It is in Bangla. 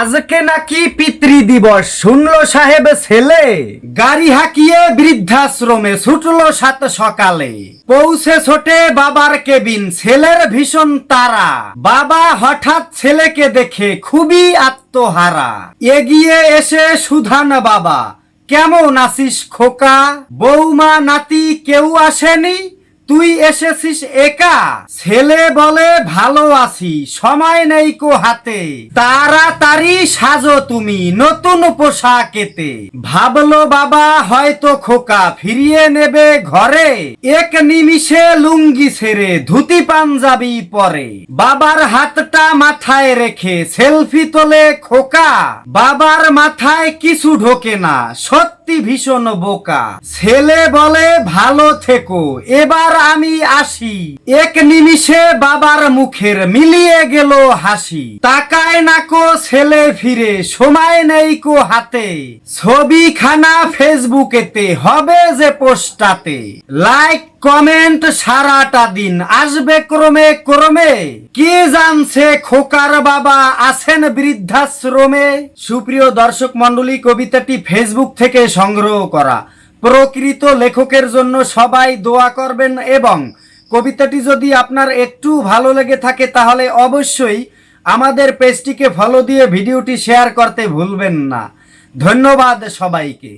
আজকে নাকি পিতৃ দিবস। শুনলো সাহেব ছেলে। গাড়ি হাঁকিয়ে বৃদ্ধাশ্রমে ছুটলো সাত সকালে। পৌঁছে ছোটে বাবার কেবিন, ছেলের ভীষণ তারা। বাবা হঠাৎ ছেলেকে দেখে খুবই আত্মহারা। এগিয়ে এসে, সুধান বাবা, কেমন আছিস খোকা? বৌমা, নাতি কেউ আসেনি? তুই এসেছিস একা? ছেলে বলে ভালো আছি, সময় নেই কো হাতে। তাড়াতাড়ি সাজো তুমি নতুন পোশাকেতে ভাবলো বাবা হয়তো খোকা, ফিরিয়ে নেবে ঘরে। এক নিমিষে লুঙ্গি ছেড়ে ধুতি পাঞ্জাবি পরে। বাবার হাতটা মাথায় রেখে সেলফি তোলে খোকা। বাবার মাথায় কিছু ঢোকে না, সত্যি ভীষণ বোকা। ছেলে বলে ভালো থেকো। এবার আমি আসি। এক নিমিষে বাবার মুখের মিলিয়ে গেল হাসি। তাকায় নাকো ছেলে ফিরে, সময় নেই কো হাতে। ছবিখানা ফেসবুকেতে হবে যে পোস্টাতে। লাইক, কমেন্ট সারাটা দিন আসবে ক্রমে ক্রমে। কে জানছে খোকার বাবা আছেন বৃদ্ধাশ্রমে? সুপ্রিয় দর্শক মণ্ডলী, কবিতাটি ফেসবুক থেকে সংগ্রহ করা। প্রকৃত লেখকের জন্য সবাই দোয়া করবেন এবং কবিতাটি যদি আপনার একটু ভালো লেগে থাকে তাহলে অবশ্যই আমাদের পেজটিকে ফলো দিয়ে ভিডিওটি শেয়ার করতে ভুলবেন না। ধন্যবাদ সবাইকে।